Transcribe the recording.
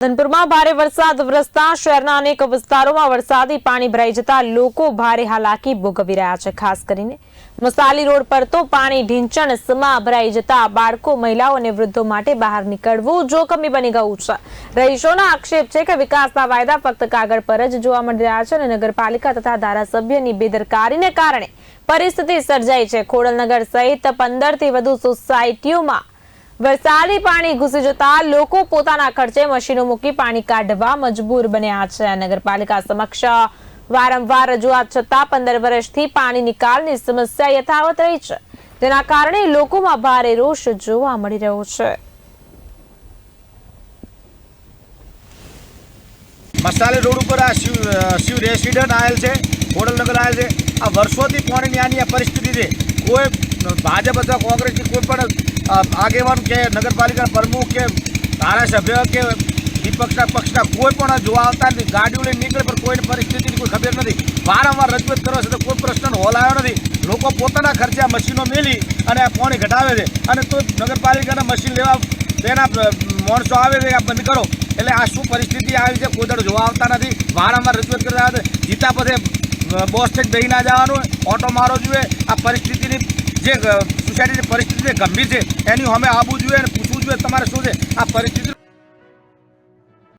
ધનપુરમાં ભારે વરસાદ વરસતા શહેરના અનેક વિસ્તારોમાં વરસાદી પાણી ભરાઈ જતા લોકો ભારે હાલાકી ભોગવી રહ્યા છે. ખાસ કરીને મસાલી રોડ પર તો પાણી ઢીંચણ સમા ભરાઈ જતા બાળકો, મહિલાઓ અને વૃદ્ધો માટે બહાર નીકળવું જોખમી બની ગયું છે. રહીશોના આક્ષેપ છે કે વિકાસના વાયદા ફક્ત કાગળ પર જ જોવા મળી રહ્યા છે અને નગરપાલિકા તથા ધારાસભ્યની બેદરકારીને કારણે પરિસ્થિતિ સર્જાઈ છે. ખોડલનગર સહિત પંદરથી વધુ સોસાયટીઓમાં વરસાદી પાણી ઘૂસી જતા લોકો પોતાના ખર્ચે મશીનો મૂકી પાણી કાઢવા મજબૂર બન્યા છે. નગરપાલિકા સમક્ષ વારંવાર રજૂઆત છતાં પંદર વર્ષથી પાણી નિકાલની સમસ્યા યથાવત રહી છે. તેના કારણે લોકોમાં ભારે રોષ જોવા મળી રહ્યો છે. મસાલે રોડ ઉપર આ શિવ શિવ રેસિડન્ટ આવેલ છે ખોડલનગર આવેલ છે. આ વર્ષોથી પાણીની આની આ પરિસ્થિતિ છે. કોઈ ભાજપ અથવા કોંગ્રેસની કોઈ પણ આગેવાન કે નગરપાલિકાના પ્રમુખ કે ધારાસભ્ય કે વિપક્ષના પક્ષના કોઈ પણ જોવા આવતા નથી. ગાડીઓ લઈને નીકળે પણ કોઈને પરિસ્થિતિની કોઈ ખબર નથી. વારંવાર રજૂઆત કરવા છતાં કોઈ પ્રશ્નનો હોલ આવ્યો નથી. લોકો પોતાના ખર્ચે આ મશીનો મેલી અને આ પાણી ઘટાવે છે. અને તો નગરપાલિકાના મશીન લેવા તેના માણસો આવે છે આ બંધ કરો. એટલે આ શું પરિસ્થિતિ આવી છે? કોઈ જોવા આવતા નથી. વારંવાર રજૂઆત કરતા. જીતા પછી બોસ સ્ટેજ દઈ ના જવાનું. ઓટો મારો જોઈએ આ પરિસ્થિતિની જે સોસાયટીની પરિસ્થિતિ ગંભીર છે, એની અમે આવવું જોઈએ અને પૂછવું જોઈએ. તમારે શું છે? આ પરિસ્થિતિ